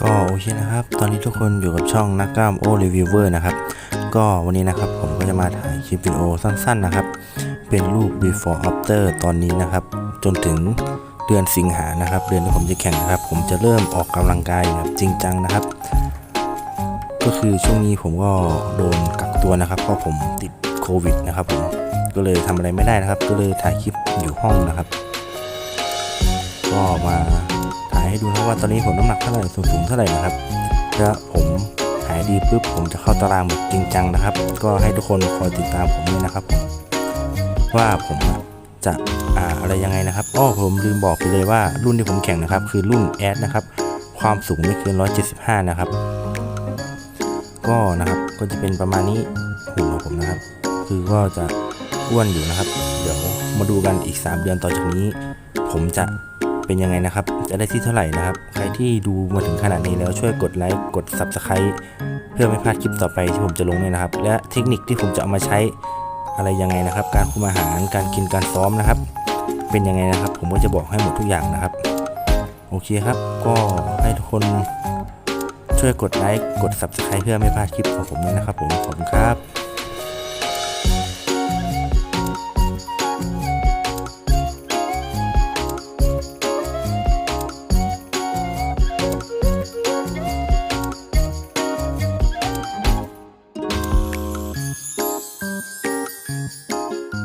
ก็โอเคนะครับ ตอนนี้ทุกคนอยู่กับช่องนักกล้ามโอรีวิวเวอร์นะครับ ก็วันนี้นะครับผมก็จะมาถ่ายคลิปวิดีโอสั้นๆนะครับ เป็นรูป before after ตอนนี้นะครับ จนถึงเดือนสิงหานะครับ เดือนที่ผมจะแข่งนะครับ ผมจะเริ่มออกกำลังกายแบบจริงจังนะครับ ก็คือช่วงนี้ผมก็โดนก ตัวนะครับเพราะผมติดโควิดนะครับผมก็เลยทำอะไรไม่ได้นะครับ ก็เลยถ่ายคลิปอยู่ห้องนะครับ ก็มาถ่ายให้ดูนะครับว่าตอนนี้ผมน้ำหนักเท่าไหร่สูงๆเท่าไหร่นะครับแล้วผมหายดีปุ๊บผมจะเข้าตารางแบบจริงจังนะครับ ก็ให้ทุกคนคอยติดตามผมด้วยนะครับผมว่าผมจะอ่าอะไรยังไงนะครับอ้อผมลืมบอกไปเลยว่ารุ่นที่ผมแข่งนะครับ คือรุ่นแอดนะครับ ความสูงไม่เกิน 175 นะครับ ก็นะครับ ก็จะเป็นประมาณนี้หุ่นของผมนะครับ คือก็จะอ้วนอยู่นะครับ เดี๋ยวมาดูกันอีก 3 เดือนต่อจากนี้ ผมจะเป็นยังไงนะครับ จะได้ที่เท่าไหร่นะครับ ใครที่ดูมาถึงขนาดนี้แล้วช่วยกดไลค์กด Subscribe เพื่อไม่พลาดคลิปต่อไปที่ผมจะลงเนี่ยนะครับ และเทคนิคที่ผมจะเอามาใช้อะไรยังไงนะครับ การคุมอาหารการกินการซ้อมนะครับ เป็นยังไงนะครับ ผมก็จะบอกให้หมดทุกอย่างนะครับ โอเคครับ ก็ให้ทุกคน ช่วยกดไลค์กด Subscribe เพื่อไม่พลาดคลิปของผมด้วยนะครับผมขอบคุณครับ